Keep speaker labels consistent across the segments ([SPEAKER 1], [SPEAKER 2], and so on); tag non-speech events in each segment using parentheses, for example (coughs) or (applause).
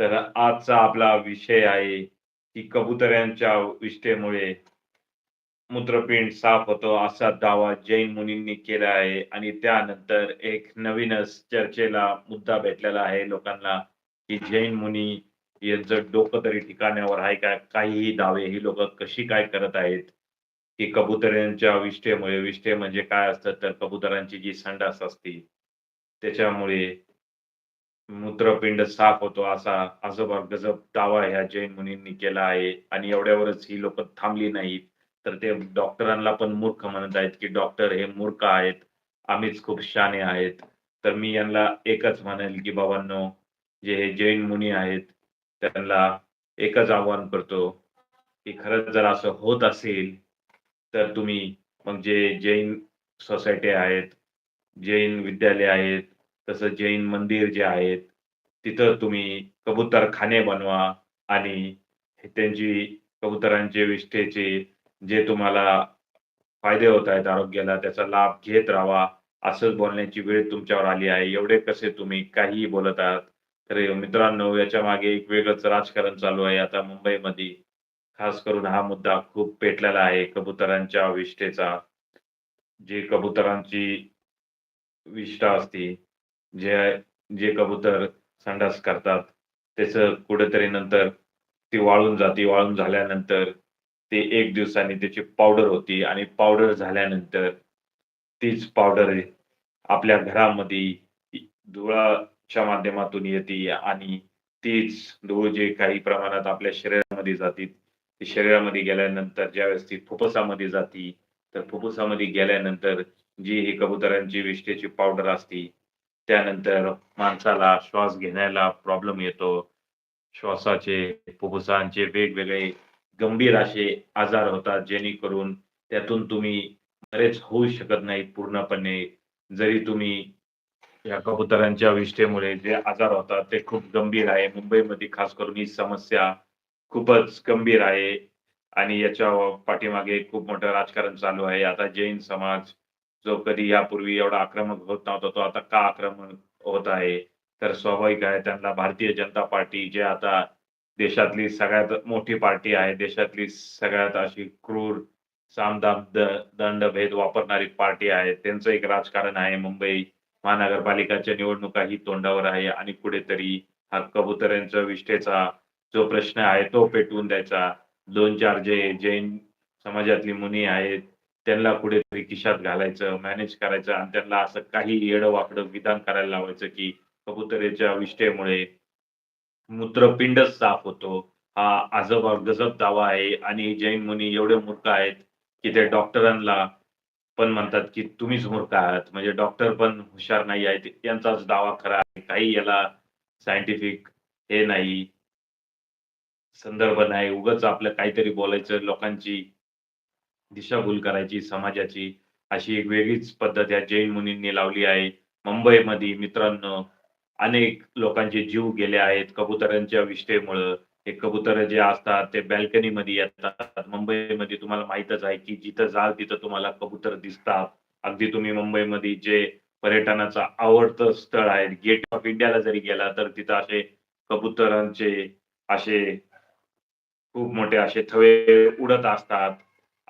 [SPEAKER 1] तर आजचा आपला विषय आहे की कबुतऱ्यांच्या विष्ठेमुळे मूत्रपिंड साफ होतो असा दावा जैन मुनींनी केला आहे. आणि त्यानंतर एक नवीनच चर्चेला मुद्दा भेटलेला आहे लोकांना की जैन मुनी यांचं डोकं तरी ठिकाण्यावर आहे का? काहीही दावे ही लोक कशी काय करत आहेत? की कबुतऱ्यांच्या विष्ठेमुळे विष्ठे म्हणजे काय असतं? तर कबुतरांची जी संडास असते त्याच्यामुळे मूत्रपिंड साफ होतो असा आजोबा गजब दावा ह्या जैन मुनींनी केला आहे आणि एवढ्यावरच ही लोक थांबली नाहीत तर ते डॉक्टरांना पण मूर्ख म्हणत आहेत की डॉक्टर हे मूर्ख आहेत आम्हीच खूप शाने आहेत. तर मी यांना एकच म्हणेल की बाबांनो जे हे जैन मुनी आहेत त्यांना एकच आव्हान करतो की खरंच जर असं होत असेल तर तुम्ही मग जे जैन सोसायटी आहेत जैन विद्यालय आहेत तसं जैन मंदिर जे आहेत तिथं तुम्ही कबूतरखाने बनवा आणि त्यांची कबुतरांचे विष्ठेचे जे तुम्हाला फायदे होत आहेत आरोग्याला त्याचा लाभ घेत राहा. असंच बोलण्याची वेळ तुमच्यावर आली आहे. एवढे कसे तुम्ही काहीही बोलत आहात. तर मित्रांनो याच्या मागे एक वेगळंच राजकारण चालू आहे. आता मुंबईमध्ये खास करून हा मुद्दा खूप पेटलेला आहे कबुतरांच्या विष्ठेचा. जे कबुतरांची विष्ठा असते जे जे कबूतर संडास करतात त्याचं कुठेतरी नंतर ती वाळून जाते. वाळून झाल्यानंतर ते एक दिवसाने त्याची पावडर होती आणि पावडर झाल्यानंतर तीच पावडर आपल्या घरामध्ये धुळाच्या माध्यमातून येते आणि तीच धूळ जे काही प्रमाणात आपल्या शरीरामध्ये जाते ती शरीरामध्ये गेल्यानंतर ज्यावेळेस ती फुफ्फुसामध्ये जाती तर फुफ्फुसामध्ये गेल्यानंतर जी ही कबुतरांची विष्ठेची पावडर असते त्यानंतर माणसाला श्वास घेण्याला प्रॉब्लेम येतो. श्वासाचे फुफ्फुसांचे वेगवेगळे गंभीर असे आजार होतात जेणेकरून त्यातून तुम्ही बरेच होऊ शकत नाही पूर्णपणे. जरी तुम्ही या कबुतरांच्या विष्ठेमुळे जे आजार होतात ते खूप गंभीर आहे. मुंबईमध्ये खास करून ही समस्या खूपच गंभीर आहे. आणि याच्या पाठीमागे खूप मोठं राजकारण चालू आहे. आता जैन समाज जो कधी यापूर्वी एवढा आक्रमक होत नव्हता तो आता का आक्रमक होत आहे? तर स्वाभाविक आहे त्यांना भारतीय जनता पार्टी जे आता देशातली सगळ्यात मोठी पार्टी आहे देशातली सगळ्यात अशी क्रूर सामदाम दंड भेद वापरणारी पार्टी आहे त्यांचं एक राजकारण आहे मुंबई महानगरपालिकाच्या निवडणुका ही तोंडावर आहे आणि कुठेतरी हा कबुतऱ्यांचा विष्ठेचा जो प्रश्न आहे तो पेटवून द्यायचा. दोन चार जे जैन समाजातली मुनी आहेत त्यांना कुठेतरी खिशात घालायचं मॅनेज करायचं आणि त्यांना असं काही येडं वाकडं विधान करायला लावायचं की कबुतरेच्या विष्ठेमुळे मूत्रपिंडच साफ होतो. हा आजोबा गजब दावा आहे आणि जैन मुनी एवढे मूर्ख आहेत की ते डॉक्टरांना पण म्हणतात की तुम्हीच मूर्ख आहात. म्हणजे डॉक्टर पण हुशार नाही आहेत. यांचाच दावा खरा आहे. काही याला सायंटिफिक हे नाही संदर्भ नाही. उगच आपलं काहीतरी बोलायचं लोकांची दिशाभूल करायची समाजाची. अशी एक वेगळीच पद्धत या जैन मुनींनी लावली आहे. मुंबईमध्ये मित्रांनो अनेक लोकांचे जीव गेले आहेत. कबुतरांच्या विष्ठेमुळं. हे कबुतर जे असतात ते बॅल्कनी मध्ये येतात. मुंबईमध्ये तुम्हाला माहितच आहे की जिथं जाल तिथं तुम्हाला कबुतर दिसतात. अगदी तुम्ही मुंबईमध्ये जे पर्यटनाचं आवडतं स्थळ आहे गेट ऑफ इंडियाला जरी गेला तर तिथं असे कबुतरांचे असे खूप मोठे असे थवे उडत असतात.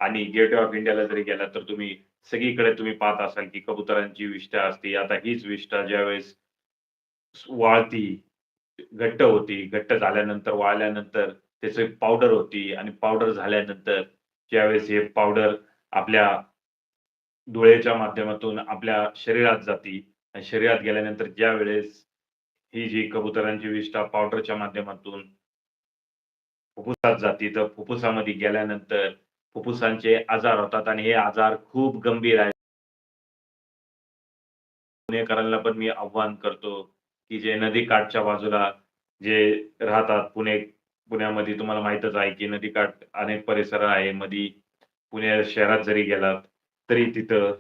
[SPEAKER 1] आणि गेट ऑफ इंडियाला जरी गेला तर तुम्ही सगळीकडे तुम्ही पाहत असाल की कबुतरांची विष्ठा असते. आता हीच विष्ठा ज्यावेळेस वाळती घट्ट होती घट्ट झाल्यानंतर वाळल्यानंतर त्याची पावडर होती आणि पावडर झाल्यानंतर ज्यावेळेस हे पावडर आपल्या डोळ्याच्या माध्यमातून आपल्या शरीरात जाती आणि शरीरात गेल्यानंतर ज्या वेळेस ही जी कबुतरांची विष्ठा पावडरच्या माध्यमातून फुफ्फुसात जाती तर फुफ्फुसामध्ये गेल्यानंतर फुफ्फुसांचे आजार होतात आणि हे आजार खूप गंभीर आहेत. पुणेकरांना पण मी आव्हान करतो की जे नदी काठच्या बाजूला जे राहतात पुणे पुण्यामध्ये तुम्हाला माहितच आहे की नदी काठ अनेक परिसर आहे. मधी पुणे शहरात जरी गेलात तरी तिथं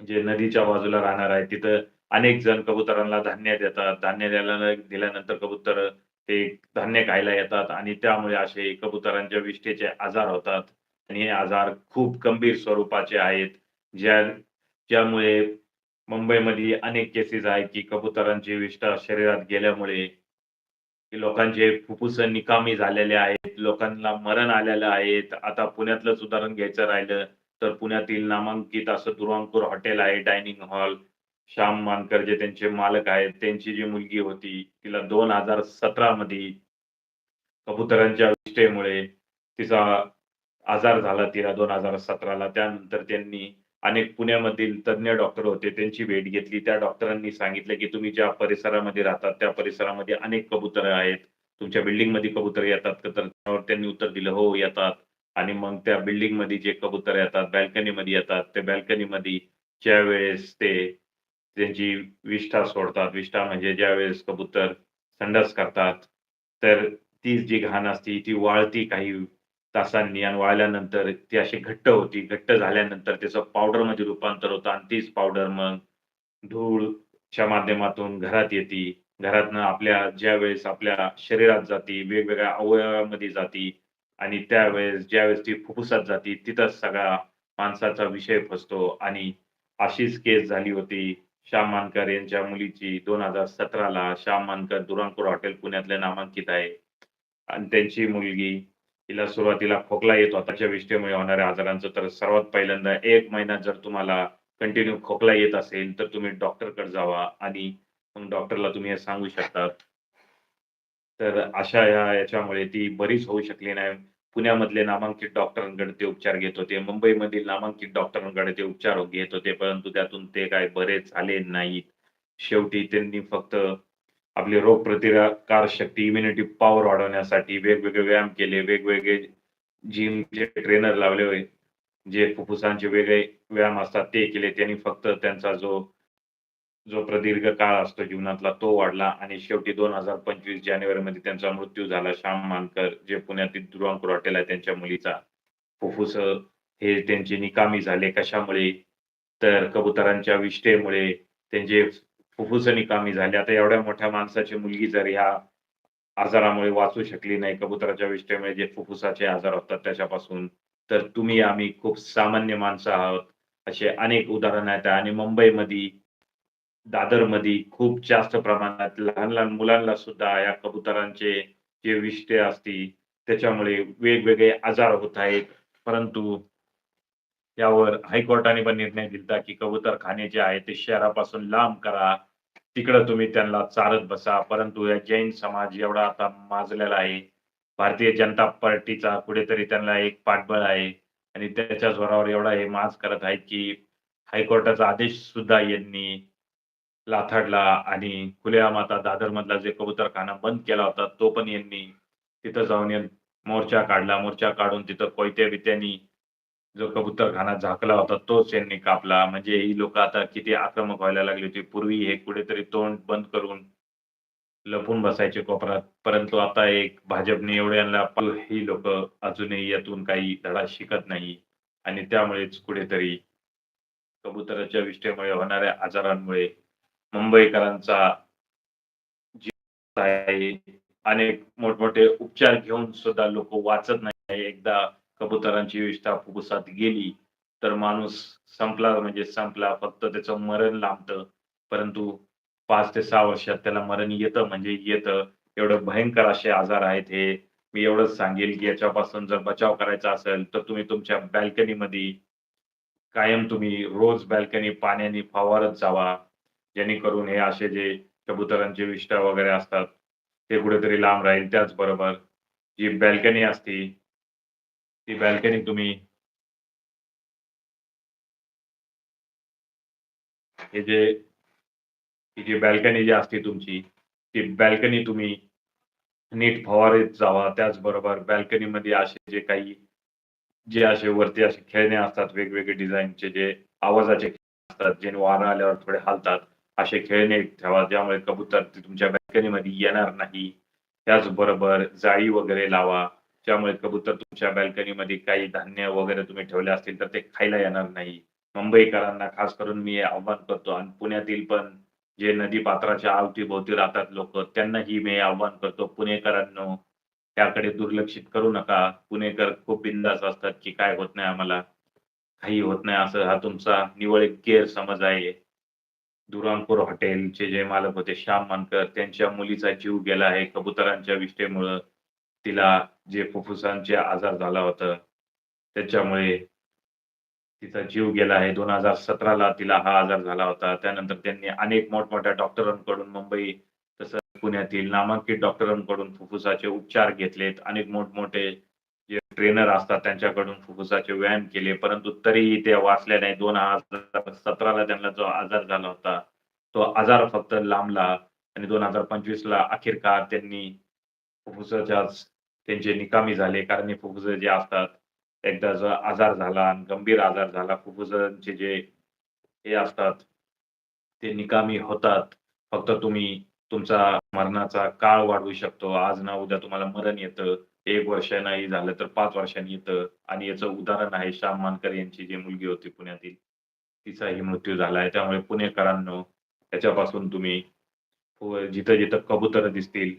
[SPEAKER 1] जे नदीच्या बाजूला राहणार आहे तिथं अनेक जण कबुतरांना धान्य देतात. धान्य द्यायला दिल्यानंतर कबूतर ते धान्य खायला येतात आणि त्यामुळे असे कबुतरांच्या विष्ठेचे आजार होतात. हे आजार खूप गंभीर स्वरूपाचे आहेत ज्या ज्यामुळे मुंबईमध्ये अनेक केसेस आहेत की कबुतरांची विष्ठा शरीरात गेल्यामुळे लोकांचे फुफ्फुस निकामी झालेले आहेत. लोकांना मरण आलेलं आहे. आता पुण्यातलंच उदाहरण घ्यायचं राहिलं, तर पुण्यातील नामांकित असं दुर्वांकूर हॉटेल आहे, डायनिंग हॉल. श्याम मानकर जे त्यांचे मालक आहेत, त्यांची जी मुलगी होती, तिला 2017 मध्ये कबुतरांच्या विष्ठेमुळे तिचा आजार झाला तिला 2017 ला. त्यानंतर त्यांनी अनेक पुण्यामधील तज्ञ डॉक्टर होते, त्यांची भेट घेतली. त्या डॉक्टरांनी सांगितलं, की तुम्ही ज्या परिसरामध्ये राहतात, त्या परिसरामध्ये अनेक कबुतर आहेत. तुमच्या बिल्डिंगमध्ये कबुतर येतात का? तर त्यावर त्यांनी उत्तर दिलं, "हो, येतात." आणि मग त्या बिल्डिंगमध्ये जे कबुतर येतात, बॅल्कनीमध्ये येतात. त्या ज्या ज्यावेळेस ते त्यांची विष्ठा सोडतात, विष्ठा म्हणजे ज्यावेळेस कबुतर संडास करतात, तर ती जी घाण असती ती वाळती काही तासांनी आणि वाळल्यानंतर ती अशी घट्ट होती. घट्ट झाल्यानंतर त्याचं पावडरमध्ये रूपांतर होतं आणि तीच पावडर मग धूळच्या माध्यमातून घरात येते. घरातनं आपल्या ज्यावेळेस आपल्या शरीरात जाती, वेगवेगळ्या अवयवामध्ये जाती आणि त्यावेळेस ज्यावेळेस ती फुफ्फुसात जाती, तिथंच सगळा माणसाचा विषय फसतो आणि अशीच केस झाली होती श्याम मानकर यांच्या मुलीची दोन हजार सतराला श्याम मानकर दुरांकूर हॉटेल पुण्यातले नामांकित आहे आणि त्यांची मुलगी तिला सुरुवातीला खोकला येत होता. विष्ठेमुळे होणाऱ्या आजारांचं तर सर्वात पहिल्यांदा एक महिना जर तुम्हाला कंटिन्यू खोकला येत असेल, तर तुम्ही डॉक्टरकडे जावा आणि मग डॉक्टरला तुम्ही हे सांगू शकतात. तर अशा ह्या याच्यामुळे ती बरीच होऊ शकली नाही. पुण्यामधले नामांकित डॉक्टरांकडे ते उपचार घेत होते. मुंबईमधील नामांकित डॉक्टरांकडे ते उपचार घेत होते. परंतु त्यातून ते काय बरे झाले नाहीत. शेवटी त्यांनी फक्त आपली रोगप्रतिकार शक्ती, इम्युनिटी पॉवर वाढवण्यासाठी वेगवेगळे व्यायाम केले. वेगवेगळे जिमचे ट्रेनर लावले जे फुफ्फुसांचे वेगळे व्यायाम असतात ते केले. त्यांनी फक्त त्यांचा जो जो प्रदीर्घ काळ असतो जीवनातला तो वाढला आणि शेवटी 2025 जानेवारीमध्ये त्यांचा मृत्यू झाला. श्याम मानकर जे पुण्यातील दुर्वांकूर हॉटेल आहे त्यांच्या मुलीचा फुफ्फुस हे त्यांचे निकामी झाले. कशामुळे? तर कबुतरांच्या विष्ठेमुळे त्यांचे फुफ्फुस निकामी झाले. आता एवढ्या मोठ्या माणसाची मुलगी जर ह्या आजारामुळे वाचू शकली नाही, कबुतराच्या विष्ठेमुळे जे फुफ्फुसाचे आजार होतात त्याच्यापासून, तर तुम्ही आम्ही खूप सामान्य माणसं आहोत. असे अनेक उदाहरण आहेत आणि मुंबईमध्ये दादरमध्ये खूप जास्त प्रमाणात लहान-लहान मुलांना सुद्धा या कबुतरांचे जे विष्ठे असती, त्याच्यामुळे वेगवेगळे आजार होत आहेत. परंतु यावर हायकोर्टाने पण निर्णय दिला की कबूतरखाने जे आहे ते शहरापासून लांब करा. तिकडं तुम्ही त्यांना चारत बसा. परंतु या जैन समाज एवढा आता माजलेला आहे. भारतीय जनता पार्टीचा कुठेतरी त्यांना एक पाठबळ आहे आणि त्याच्या जोरावर एवढा हे माज करत आहेत, की हायकोर्टाचा आदेश सुद्धा यांनी लाथाडला आणि खुल्या माता दादर दादरमधला जे कबूतरखाना बंद केला होता, तो पण यांनी तिथं जाऊन मोर्चा काढला. मोर्चा काढून तिथं कोयत्या-बित्यांनी जो कबूतरखाना झाकला होता, तोच यांनी कापला. म्हणजे ही लोक आता किती आक्रमक व्हायला लागली होती. पूर्वी हे कुठेतरी तोंड बंद करून लपून बसायचे कोपऱ्यात. परंतु आता एक भाजपने एवढ्यांना ही लोक अजूनही यातून काही धडा शिकत नाही आणि त्यामुळेच कुठेतरी कबुतराच्या विष्ठेमुळे होणाऱ्या आजारांमुळे मुंबईकरांचा जीव आहे. अनेक मोठमोठे उपचार घेऊन सुद्धा लोक वाचत नाही. एकदा कबुतरांची विष्ठा फुफ्फुसात गेली, तर माणूस संपला म्हणजे संपला. फक्त त्याचं मरण लांबतं. परंतु पाच ते सहा वर्षात त्याला मरण येतं म्हणजे येतं. एवढं भयंकर असे आजार आहेत हे. मी एवढंच सांगेल, की याच्यापासून जर बचाव करायचा असेल, तर तुम्ही तुमच्या बॅल्कनीमध्ये कायम तुम्ही रोज बॅल्कनी पाण्याने फवारत जावा. जेणेकरून हे असे जे कबुतरांची विष्ठा वगैरे असतात, ते कुठेतरी लांब राहील. त्याचबरोबर जी बॅल्कनी असते, ती बॅल्कनी तुम्ही हे जे ही जी बॅल्कनी जी असते तुमची, ती बॅल्कनी तुम्ही नीट फवारत जावा. त्याचबरोबर बॅल्कनीमध्ये असे जे काही जे असे वरती असे खेळणे असतात वेगवेगळे डिझाईनचे जे आवाजाचे असतात, जे वारा आल्यावर थोडे हालतात. असे खेळणे ठेवा, ज्यामुळे कबूतर ते तुमच्या बॅल्कनीमध्ये येणार नाही. त्याचबरोबर जाळी वगैरे लावा. त्यामुळे कबूतर तुमच्या बॅल्कनीमध्ये काही धान्य वगैरे तुम्ही ठेवले असतील, तर ते खायला येणार नाही. मुंबईकरांना खास करून मी आव्हान करतो आणि पुण्यातील पण जे नदी पात्राच्या अवतीभोवती राहतात लोक त्यांनाही मी आव्हान करतो, पुणेकरांनो, त्याकडे दुर्लक्षित करू नका. पुणेकर खूप बिंदास असतात, की काय होत नाही आम्हाला. काही होत नाही असं हा तुमचा निवळ एक गैरसमज आहे. दुराणपूर हॉटेलचे जे मालक होते श्याम मानकर त्यांच्या मुलीचा जीव गेला आहे कबुतरांच्या विष्ठेमुळं तिला जे फुफ्फुसांचे आजार झाला होता त्याच्यामुळे तिचा जीव गेला आहे. दोन हजार सतराला तिला हा आजार झाला होता. त्यानंतर त्यांनी अनेक मोठमोठ्या डॉक्टरांकडून मुंबई तसंच पुण्यातील नामांकित डॉक्टरांकडून फुफ्फुसाचे उपचार घेतलेत. अनेक मोठमोठे जे ट्रेनर असतात त्यांच्याकडून फुफ्फुसाचे व्यायाम केले. परंतु तरीही ते वाचल्या नाही. दोन हजार सतराला त्यांना जो आजार झाला होता तो आजार फक्त लांबला आणि दोन हजार पंचवीसला अखेरकार त्यांनी फुफ्फुसाच्या त्यांचे निकामी झाले कारण हे फुफ्फुस जे असतात एकदा जो आजार झाला आणि गंभीर आजार झाला फुफ्फुसांचे जे हे असतात ते निकामी होतात. फक्त तुम्ही तुमचा मरणाचा काळ वाढवू शकतो. आज ना उद्या तुम्हाला मरण येतं. एक वर्ष नाही झालं तर पाच वर्षांनी येतं. आणि याचं उदाहरण आहे श्याम मानकर यांची जी मुलगी होती पुण्यातील. तिचाही मृत्यू झाला आहे त्यामुळे पुणेकरांनो त्याच्यापासून तुम्ही जिथं जिथं कबुतर दिसतील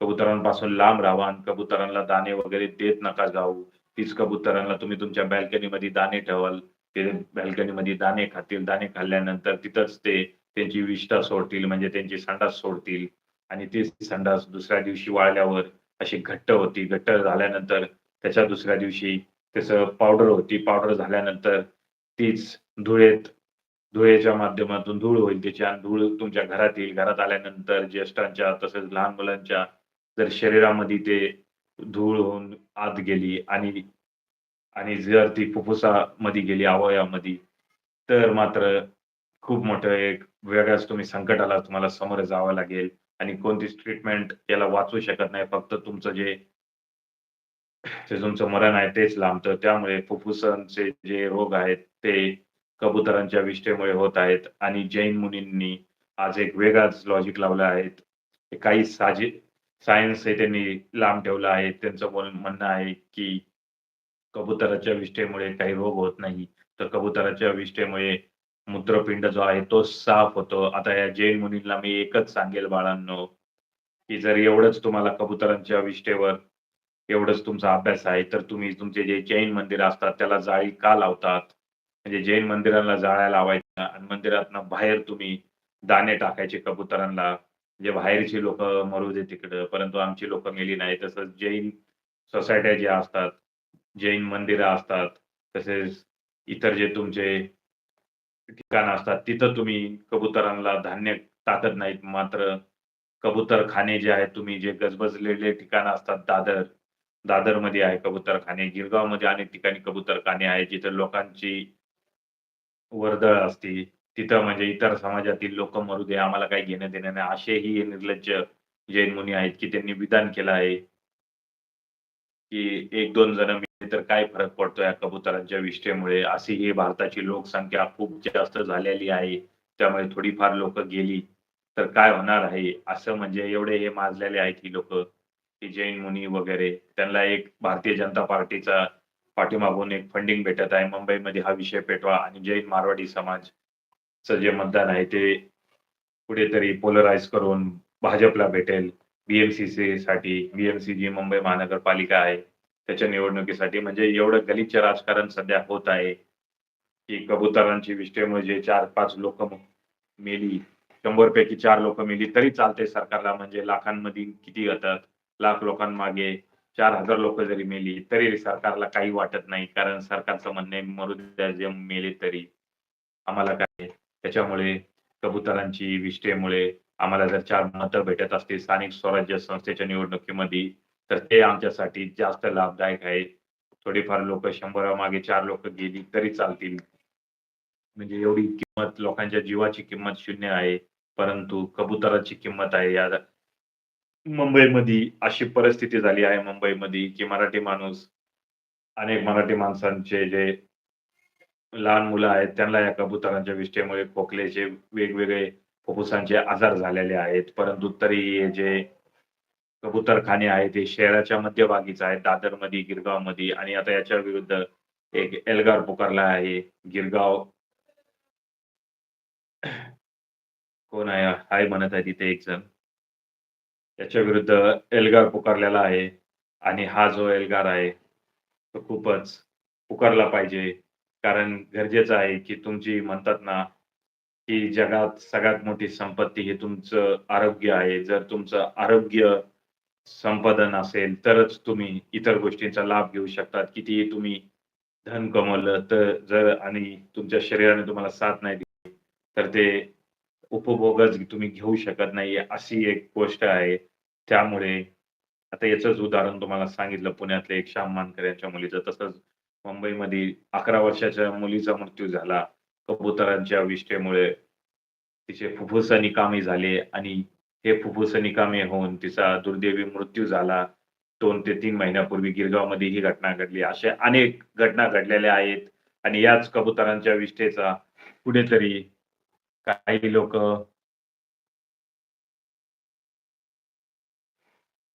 [SPEAKER 1] कबुतरांपासून लांब राहा. कबुतरांना दाणे वगैरे देत नका जाऊ. तीच कबुतरांना तुम्ही तुमच्या बॅल्कनी मध्ये दाणे ठेवाल. ते balcony मध्ये दाणे खातील. दाणे खाल्ल्यानंतर तिथंच ते त्यांची विष्ठा सोडतील म्हणजे त्यांची संडास सोडतील. आणि ती संडास दुसऱ्या दिवशी वाळल्यावर अशी घट्ट होती. घट्ट झाल्यानंतर त्याच्या दुसऱ्या दिवशी त्याचं पावडर होती. पावडर झाल्यानंतर तीच धुळेत धुळेच्या माध्यमातून धूळ होईल. त्याची आणि धूळ तुमच्या घरात येईल. घरात आल्यानंतर ज्येष्ठांच्या तसेच लहान मुलांच्या जर शरीरामध्ये ते धूळ होऊन आत गेली आणि आणि जर ती फुफ्फुसामध्ये गेली अवयवामध्ये तर मात्र खूप मोठं एक वेगळ्याच तुम्ही संकटाला तुम्हाला समोर जावं लागेल. आणि कोणतीच ट्रीटमेंट याला वाचवू शकत नाही. फक्त तुमचं जे जे तुमचं मरण आहे तेच लांबतं. त्यामुळे फुफ्फुसांचे जे रोग आहेत ते कबुतरांच्या विष्ठेमुळे होत आहेत. आणि जैन मुनींनी आज एक वेगळाच लॉजिक लावला आहे. काही साजे सायन्स हे त्यांनी लांब ठेवलं आहे. त्यांचं बोल म्हणणं आहे की कबुतराच्या विष्ठेमुळे काही रोग होत नाही. तर कबुतराच्या विष्ठेमुळे मूत्रपिंड जो आहे तो साफ होतो. आता या जैन मुनींना मी एकच सांगेल बाळांनो की जर एवढंच तुम्हाला कबुतरांच्या विष्ठेवर एवढंच तुमचा अभ्यास आहे तर तुम्ही तुमचे जे जैन मंदिर असतात त्याला जाळी का लावतात? म्हणजे जैन मंदिरांना जाळ्या लावायच्या आणि मंदिरातनं बाहेर तुम्ही दाणे टाकायचे कबुतरांना. जे बाहेरची लोक मरू दे तिकडं परंतु आमची लोक मेली नाही. तसंच जैन सोसायट्या ज्या असतात जैन मंदिरं असतात तसेच इतर जे तुमचे ठिकाण असतात तिथं तुम्ही कबुतरांना धान्य टाकत नाहीत. मात्र कबुतर खाने जे आहेत तुम्ही जे गजबजलेले ठिकाण असतात दादर दादरमध्ये आहे कबुतर खाने गिरगावमध्ये अनेक ठिकाणी कबुतर खाने आहे जिथे लोकांची वर्दळ असते. तिथं म्हणजे इतर समाजातील लोक मरू दे आम्हाला काही घेणं देणं नाही. असेही निर्लज्ज जैन मुनी आहेत की त्यांनी विधान केलं आहे. की एक दोन जण मिळाले तर काय फरक पडतो या कबुतरांच्या विष्ठेमुळे? अशी ही भारताची लोकसंख्या खूप जास्त झालेली आहे. त्यामुळे थोडीफार लोक गेली तर काय होणार आहे? असं म्हणजे एवढे हे माजलेले आहेत ही लोक की जैन मुनी वगैरे. त्यांना एक भारतीय जनता पार्टीचा पाठीमागून एक फंडिंग भेटत आहे. मुंबईमध्ये हा विषय पेटवा आणि जैन मारवाडी समाज जे मतदान आहे ते कुठेतरी पोलराइज करून भाजपला भेटेल. बीएमसीसी साठी बीएमसी जी मुंबई महानगरपालिका आहे. त्याच्या निवडणुकीसाठी म्हणजे एवढं गलिच्छ राजकारण सध्या होत आहे की कबुतरांची विष्ठेमुळे जे चार पाच लोक मेली शंभर पैकी चार लोक मेली तरी चालते सरकारला. म्हणजे लाखांमध्ये किती येतात लाख लोकांमागे चार हजार लोक जरी मेली तरी सरकारला काही वाटत नाही. कारण सरकारचं म्हणणे मरू द्या जे मेले तरी. आम्हाला काय? त्याच्यामुळे कबुतरांची विष्ठेमुळे आम्हाला जर चार मतं भेटत असतील स्थानिक स्वराज्य संस्थेच्या निवडणुकीमध्ये तर ते आमच्यासाठी जास्त लाभदायक आहे. थोडीफार लोक शंभरा मागे चार लोक गेली तरी चालतील. म्हणजे एवढी किंमत लोकांच्या जीवाची किंमत शून्य आहे परंतु कबुतराची किंमत आहे. या मुंबईमध्ये अशी परिस्थिती झाली आहे मुंबईमध्ये की मराठी माणूस अनेक मराठी माणसांचे जे लहान मुलं आहेत त्यांना या कबुतरांच्या विष्ठेमुळे खोकल्याचे वेगवेगळे फुफ्फुसांचे आजार झालेले आहेत. परंतु तरी हे जे कबुतरखाने आहेत ते शहराच्या मध्यभागीच आहेत दादरमध्ये गिरगावमध्ये आणि आता याच्या विरुद्ध एक एल्गार पुकारला आहे. गिरगाव कोण आहे? हाय म्हणत आहे तिथे एक जण. याच्या विरुद्ध एल्गार पुकारलेला आहे आणि हा जो एल्गार आहे तो खूपच पुकारला पाहिजे. कारण गरजेचं आहे की तुमची म्हणतात ना की जगात सगळ्यात मोठी संपत्ती हे तुमचं आरोग्य आहे. जर तुमचं आरोग्य संपादन असेल, तरच तुम्ही इतर गोष्टींचा लाभ घेऊ शकतात. कितीही तुम्ही धन कमवलं तर जर आणि तुमच्या शरीराने तुम्हाला साथ नाही दिली, तर ते उपभोगच तुम्ही घेऊ शकत नाही अशी एक गोष्ट आहे. त्यामुळे आता याचंच उदाहरण तुम्हाला सांगितलं पुण्यातल्या एक श्याम मानकर यांच्या मुलीचं. तसंच मुंबईमध्ये 11 वर्षाच्या मुलीचा मृत्यू झाला कबुतरांच्या विष्ठेमुळे. तिचे फुफ्फुस निकामी झाले आणि हे फुफ्फुस निकामी होऊन तिचा दुर्दैवी मृत्यू झाला. दोन ते तीन महिन्यापूर्वी गिरगावमध्ये ही घटना घडली. अशा अनेक घटना घडलेल्या आहेत आणि याच कबुतरांच्या विष्ठेचा कुठेतरी काही लोक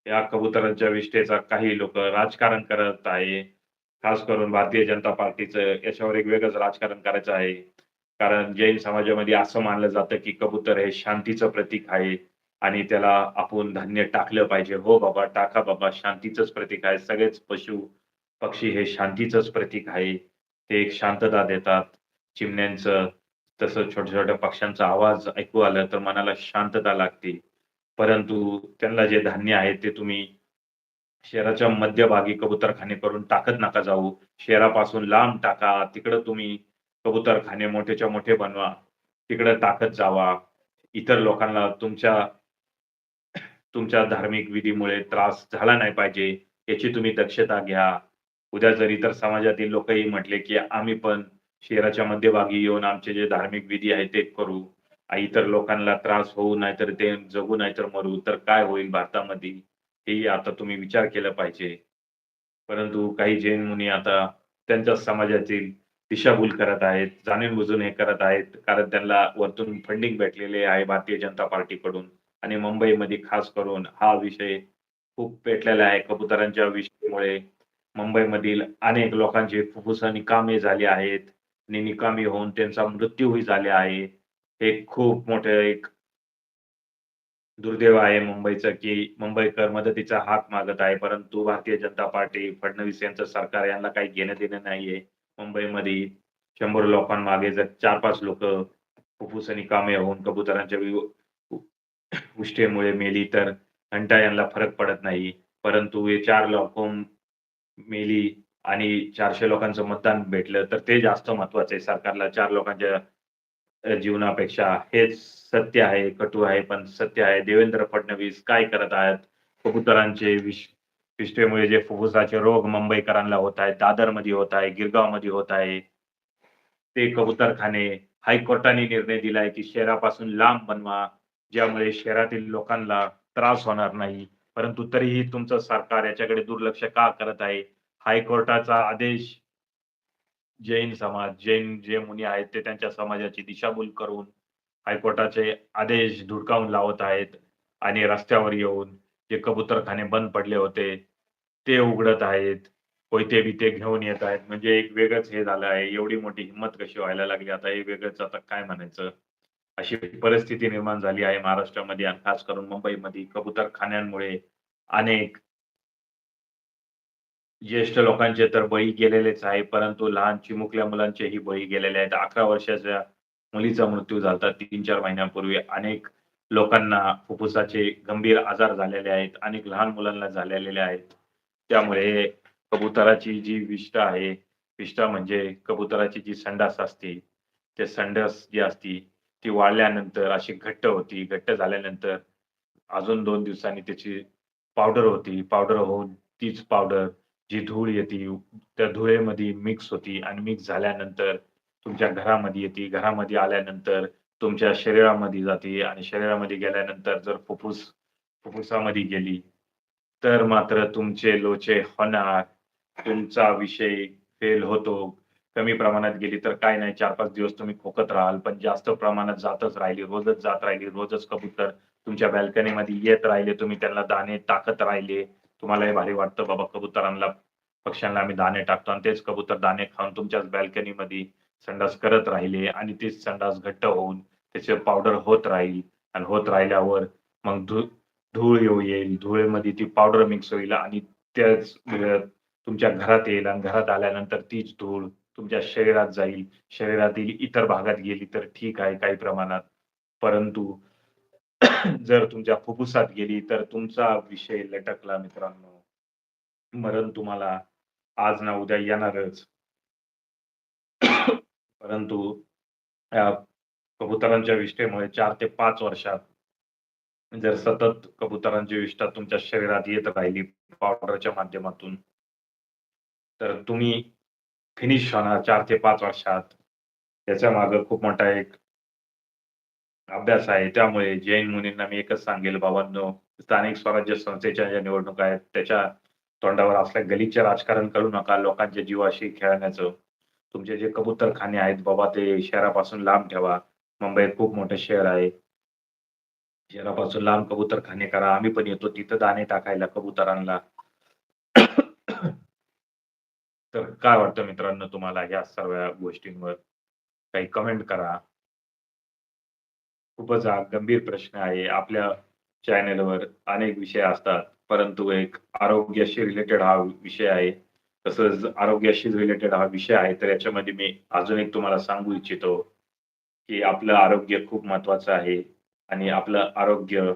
[SPEAKER 1] या कबुतरांच्या विष्ठेचा काही लोक राजकारण करत आहे. खास करून भारतीय जनता पार्टीचं याच्यावर एक वेगळंच राजकारण करायचं आहे. कारण जैन समाजामध्ये असं मानलं जातं, की कबूतर हे शांतीचं प्रतीक आहे आणि त्याला आपण धान्य टाकलं पाहिजे. हो बाबा, टाका बाबा, शांतीचंच प्रतीक आहे. सगळेच पशु, पक्षी हे शांतीचंच प्रतीक आहे. ते एक शांतता देतात. चिमण्यांचं तसं छोट्या-छोट्या पक्ष्यांचा आवाज ऐकू आला तर मनाला शांतता लागते. परंतु त्यांना जे धान्य आहे ते तुम्ही शहराच्या मध्यभागी कबूतरखाने करून टाकत नका जाऊ. शहरापासून लांब टाका. तिकडं तुम्ही कबूतरखाने मोठेच्या मोठे बनवा. तिकडं टाकत जावा. इतर लोकांना तुमच्या तुमच्या धार्मिक विधीमुळे त्रास झाला नाही पाहिजे, याची तुम्ही दक्षता घ्या. उद्या जर इतर समाजातील लोकही म्हटले, की आम्ही पण शहराच्या मध्यभागी येऊन आमचे जे धार्मिक विधी आहेत ते करू. इतर लोकांना त्रास होऊ नाहीतर ते जगू नाहीतर मरू, तर काय होईल भारतामध्ये? हेही आता तुम्ही विचार केला पाहिजे. परंतु काही जैन मुनी आता त्यांच्या समाजातील दिशाभूल करत आहेत. जाणून-बुजून हे करत आहेत. कारण त्यांना वरतून फंडिंग भेटलेले आहे भारतीय जनता पार्टीकडून आणि मुंबईमध्ये खास करून हा विषय खूप पेटलेला आहे. कबुतरांच्या विषयामुळे मुंबईमधील अनेक लोकांचे फुफ्फुस निकामी झाले आहेत आणि निकामी होऊन त्यांचा मृत्यूही झाले आहे. हे खूप मोठं एक दुर्दैव आहे मुंबईचं, की मुंबईकर मदतीचा हात मागत आहे. परंतु भारतीय जनता पार्टी, फडणवीस यांचं सरकार यांना काही घेणं-देणं नाहीये. मुंबईमध्ये शंभर लोकांमागे जर चार पाच लोक फुफ्फुस कामे होऊन कबुतरांच्या उष्टेमुळे मेली तर घंटा यांना फरक पडत नाही. परंतु हे चार लोक मेली आणि चारशे लोकांचं मतदान भेटलं, तर ते जास्त महत्वाचं आहे सरकारला चार लोकांच्या जीवनापेक्षा. हेच सत्य आहे, कटू आहे, पण सत्य आहे. देवेंद्र फडणवीस काय करत आहेत? कबुतरांचे विष विष्ठेमुळे जे फुफ्फुसाचे रोग मुंबईकरांना होत आहेत, दादरमध्ये होत आहे, गिरगावमध्ये होत आहे. ते कबुतरखाने हायकोर्टाने निर्णय दिलाय, की शहरापासून लांब बनवा, ज्यामुळे शहरातील लोकांना त्रास होणार नाही. परंतु तरीही तुमचं सरकार याच्याकडे दुर्लक्ष का करत आहे? हायकोर्टाचा आदेश जैन समाज, जैन जे मुनी आहेत ते त्यांच्या समाजाची दिशाभूल करून हायकोर्टाचे आदेश धुडकावून लावत आहेत आणि रस्त्यावर येऊन जे कबुतरखाने बंद पडले होते, ते उघडत आहेत. कोयते-बिते घेऊन येत आहेत. म्हणजे एक वेगळंच हे झालं आहे. एवढी मोठी हिंमत कशी व्हायला लागली आता हे वेगळंच आता काय म्हणायचं? अशी परिस्थिती निर्माण झाली आहे महाराष्ट्रामध्ये आणि खास करून मुंबईमध्ये कबुतरखान्यांमुळे अनेक ज्येष्ठ लोकांचे तर बळी गेलेलेच आहे. परंतु लहान चिमुकल्या मुलांचेही बळी गेलेले आहेत. 11 वर्षाच्या मुलीचा मृत्यू झाला तीन चार महिन्यांपूर्वी. अनेक लोकांना फुफ्फुसाचे गंभीर आजार झालेले आहेत. अनेक लहान मुलांना झालेले आहेत. त्यामुळे कबुतराची जी विष्ठा आहे, विष्ठा म्हणजे कबुतराची जी संडास असते, ते संडास जी असती ती वाळल्यानंतर अशी घट्ट होती. घट्ट झाल्यानंतर अजून दोन दिवसांनी त्याची पावडर होती. पावडर होऊन तीच पावडर जी धूळ येते, त्या धुळेमध्ये मिक्स होती आणि मिक्स झाल्यानंतर तुमच्या घरामध्ये येते. घरामध्ये आल्यानंतर तुमच्या शरीरामध्ये जाते आणि शरीरामध्ये गेल्यानंतर जर फुफ्फुस फुफ्फुसामध्ये गेली, तर मात्र तुमचे लोचे होणार. तुमचा विषय फेल होतो. कमी प्रमाणात गेली तर काय नाही 4-5 दिवस तुम्ही खोकत राहाल. पण जास्त प्रमाणात जातच राहिली, रोजच जात राहिली, रोजच कबूतर तुमच्या बॅल्कनीमध्ये येत राहिले, तुम्ही त्यांना दाणे टाकत राहिले. तुम्हालाही भारी वाटतं बाबा कबुतरांना, पक्ष्यांना आम्ही दाणे टाकतो आणि तेच कबूतर दाणे खाऊन तुमच्याच बॅल्कनीमध्ये संडास करत राहिले आणि तेच संडास घट्ट होऊन त्याचे पावडर होत राहील आणि होत राहिल्यावर मग धू धूळ येऊ येईल. धुळेमध्ये ती पावडर मिक्स होईल आणि त्याच तुमच्या घरात येईल आणि घरात आल्यानंतर तीच धूळ तुमच्या शरीरात जाईल. शरीरातील इतर भागात गेली तर ठीक आहे काही प्रमाणात. परंतु (coughs) जर तुमच्या फुफ्फुसात गेली तर तुमचा विषय लटकला मित्रांनो. मरण तुम्हाला आज ना उद्या येणारच. (coughs) परंतु कबुतरांच्या विष्ठेमुळे चार ते पाच वर्षात जर सतत कबुतरांची विष्ठा तुमच्या शरीरात येत राहिली पावडरच्या माध्यमातून तर तुम्ही फिनिश होणार चार ते पाच वर्षात. याच्यामागे खूप मोठा एक अभ्यास आहे. त्यामुळे जैन मुनींना मी एकच सांगेल बाबांनो, स्थानिक स्वराज्य संस्थेच्या ज्या निवडणुका आहेत त्याच्या तोंडावर असल्या गलिच्छ राजकारण करू नका लोकांच्या जीवाशी खेळण्याचं. तुमचे जे कबूतरखाने आहेत बाबा ते शहरापासून लांब ठेवा. मुंबईत खूप मोठं शहर आहे. शहरापासून लांब कबूतरखाने करा. आम्ही पण येतो तिथं दाणे टाकायला कबुतरांना. तर काय वाटतं मित्रांनो तुम्हाला ह्या सर्व गोष्टींवर? काही कमेंट करा. खूपच हा गंभीर प्रश्न आहे. आपल्या चॅनेलवर अनेक विषय असतात. परंतु एक आरोग्याशी रिलेटेड हा विषय आहे. तसंच आरोग्याशी रिलेटेड हा विषय आहे. तर याच्यामध्ये मी अजून एक तुम्हाला सांगू इच्छितो, की आपलं आरोग्य खूप महत्वाचं आहे आणि आपलं आरोग्य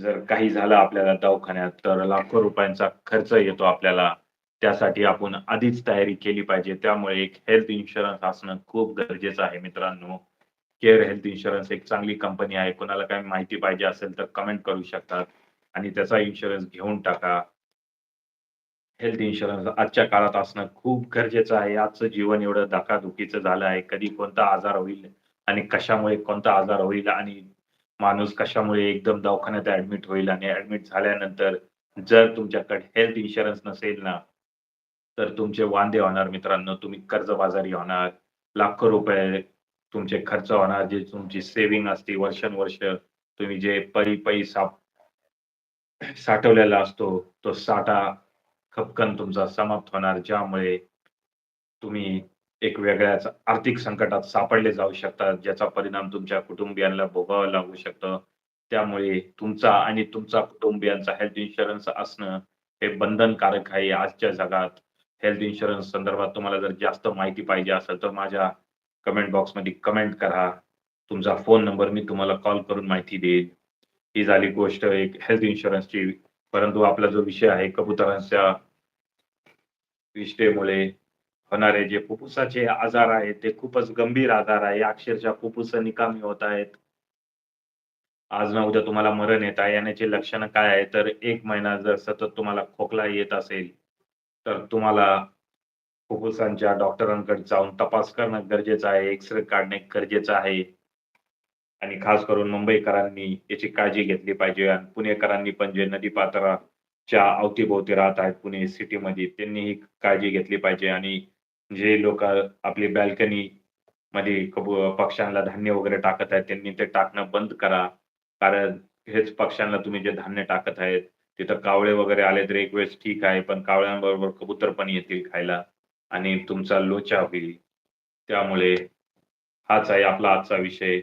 [SPEAKER 1] जर काही झालं आपल्याला दवाखान्यात तर लाखो रुपयांचा खर्च येतो आपल्याला. त्यासाठी आपण आधीच तयारी केली पाहिजे. त्यामुळे एक हेल्थ इन्शुरन्स असणं खूप गरजेचं आहे मित्रांनो. केअर हेल्थ इन्शुरन्स एक चांगली कंपनी आहे. कोणाला काही माहिती पाहिजे असेल तर कमेंट करू शकतात आणि त्याचा इन्शुरन्स घेऊन टाका. हेल्थ इन्शुरन्स आजच्या काळात असणं खूप गरजेचं आहे. आजचं जीवन एवढं धकाधुकीचं झालं आहे. कधी कोणता आजार होईल आणि कशामुळे कोणता आजार होईल आणि माणूस कशामुळे एकदम दवाखान्यात ऍडमिट होईल आणि ऍडमिट झाल्यानंतर जर तुमच्याकडे हेल्थ इन्शुरन्स नसेल ना, तर तुमचे वांदे होणार मित्रांनो. तुम्ही कर्जबाजारी होणार. लाखो रुपये तुमचे खर्च होणार. जे तुमची सेव्हिंग असते वर्षानुवर्ष तुम्ही जे पै-पै साप साठवलेला असतो, तो साठा खपकन तुमचा समाप्त होणार. ज्यामुळे तुम्ही एक वेगळ्याच आर्थिक संकटात सापडले जाऊ शकतात. ज्याचा परिणाम तुमच्या कुटुंबियांना भोगावा लागू शकतं. त्यामुळे तुमचा आणि तुमचा कुटुंबियांचा हेल्थ इन्शुरन्स असणं हे बंधनकारक आहे आजच्या जगात. हेल्थ इन्शुरन्स संदर्भात तुम्हाला जर जास्त माहिती पाहिजे असेल तर माझ्या कमेंट बॉक्समध्ये कमेंट करा. तुमचा फोन नंबर मी तुम्हाला कॉल करून माहिती देईल. ही झाली गोष्ट एक हेल्थ इन्शुरन्सची. परंतु आपला जो विषय आहे कबुतरांच्या विष्ठेमुळे होणारे जे फुफ्फुसाचे आजार आहेत ते खूपच गंभीर आजार आहे. अक्षरशः फुफ्फुस निकामी होत आहेत. आज ना उद्या तुम्हाला मरण येत आहे. येण्याची लक्षणं काय आहे तर एक महिना जर सतत तुम्हाला खोकला येत असेल, तर तुम्हाला फुफ्फुसांच्या डॉक्टरांकडे जाऊन तपास करणं गरजेचं आहे. एक्स-रे काढणे गरजेचं आहे. आणि खास करून मुंबईकरांनी याची काळजी घेतली पाहिजे आणि पुणेकरांनी पण जे नदीपात्राच्या अवतीभोवती राहत आहेत पुणे सिटीमध्ये त्यांनीही काळजी घेतली पाहिजे आणि जे लोक आपली बाल्कनी मध्ये कबू पक्ष्यांना धान्य वगैरे टाकत आहेत त्यांनी ते टाकणं बंद करा. कारण हेच पक्ष्यांना तुम्ही जे धान्य टाकत आहेत, तिथं कावळे वगैरे आले तर एक वेळेस ठीक आहे. पण कावळ्यांबरोबर कबूतर पण येतील खायला आणि तुमचा लोचा होईल. त्यामुळे हाच आहे आपला आजचा विषय.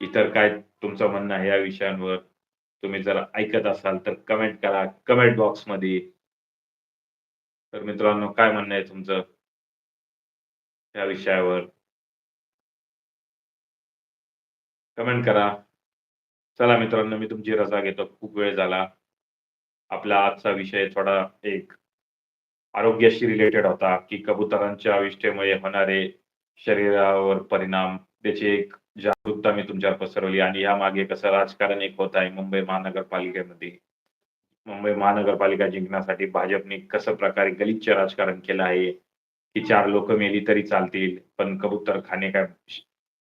[SPEAKER 1] इतर काय तुमचं म्हणणं आहे या विषयांवर? तुम्ही जर ऐकत असाल तर कमेंट करा कमेंट बॉक्समध्ये तर मित्रांनो काय म्हणणं आहे तुमचं? या विषयावर? कमेंट करा. चला मित्रांनो मी तुमची रजा घेतो. खूप वेळ झाला. आपला आजचा विषय थोडा एक आरोग्याशी रिलेटेड होता, की कबुतरांच्या विष्ठेमुळे होणारे शरीरावर परिणाम, त्याची एक जागरूकता मी तुमच्यावर पसरवली आणि यामागे कसं राजकारण एक होत आहे मुंबई महानगरपालिकेमध्ये. मुंबई महानगरपालिका जिंकण्यासाठी भाजपने कसं प्रकारे गलिच्छ राजकारण केलं आहे, की चार लोक मेली तरी चालतील, पण कबूतरखाने काय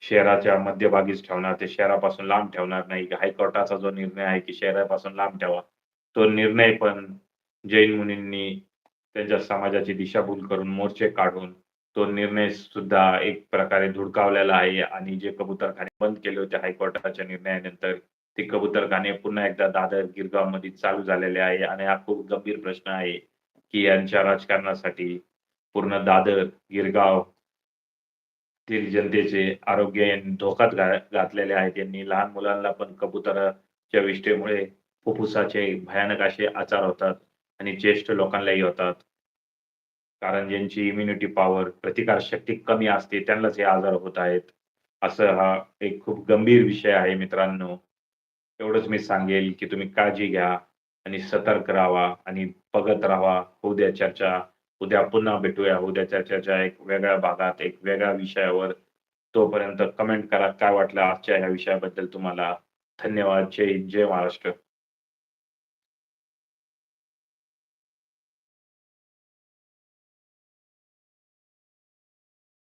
[SPEAKER 1] शहराच्या मध्यभागीच ठेवणार. ते शहरापासून लांब ठेवणार नाही. हायकोर्टाचा जो निर्णय आहे, की शहरापासून लांब ठेवा. तो निर्णय पण जैन मुनींनी त्यांच्या समाजाची दिशाभूल करून मोर्चे काढून तो निर्णय सुद्धा एक प्रकारे धुडकावलेला आहे. आणि जे कबूतरखाने बंद केले होते हायकोर्टाच्या निर्णयानंतर, ते कबूतरखाने पुन्हा एकदा दादर, गिरगावमध्ये चालू झालेले आहे. आणि हा खूप गंभीर प्रश्न आहे, की यांच्या राजकारणासाठी पूर्ण दादर, गिरगाव तील जनतेचे आरोग्य धोक्यात घातलेले आहेत. त्यांनी लहान मुलांना पण कबुतराच्या विष्ठेमुळे फुफ्फुसाचे भयानक असे आचार होतात. आणि ज्येष्ठ लोकांनाही होतात. कारण ज्यांची इम्युनिटी पॉवर प्रतिकारशक्ती कमी असते त्यांनाच हे आजार होत आहेत. असं हा एक खूप गंभीर विषय आहे मित्रांनो. एवढंच मी सांगेल, की तुम्ही काळजी घ्या आणि सतर्क राहा आणि बघत राहा उद्या चर्चा. उद्या पुन्हा भेटूया. उद्या चर्चाच्या एक वेगळ्या भागात, एक वेगळ्या विषयावर. तोपर्यंत कमेंट करा काय वाटलं आजच्या ह्या विषयाबद्दल तुम्हाला. धन्यवाद. जय जय महाराष्ट्र.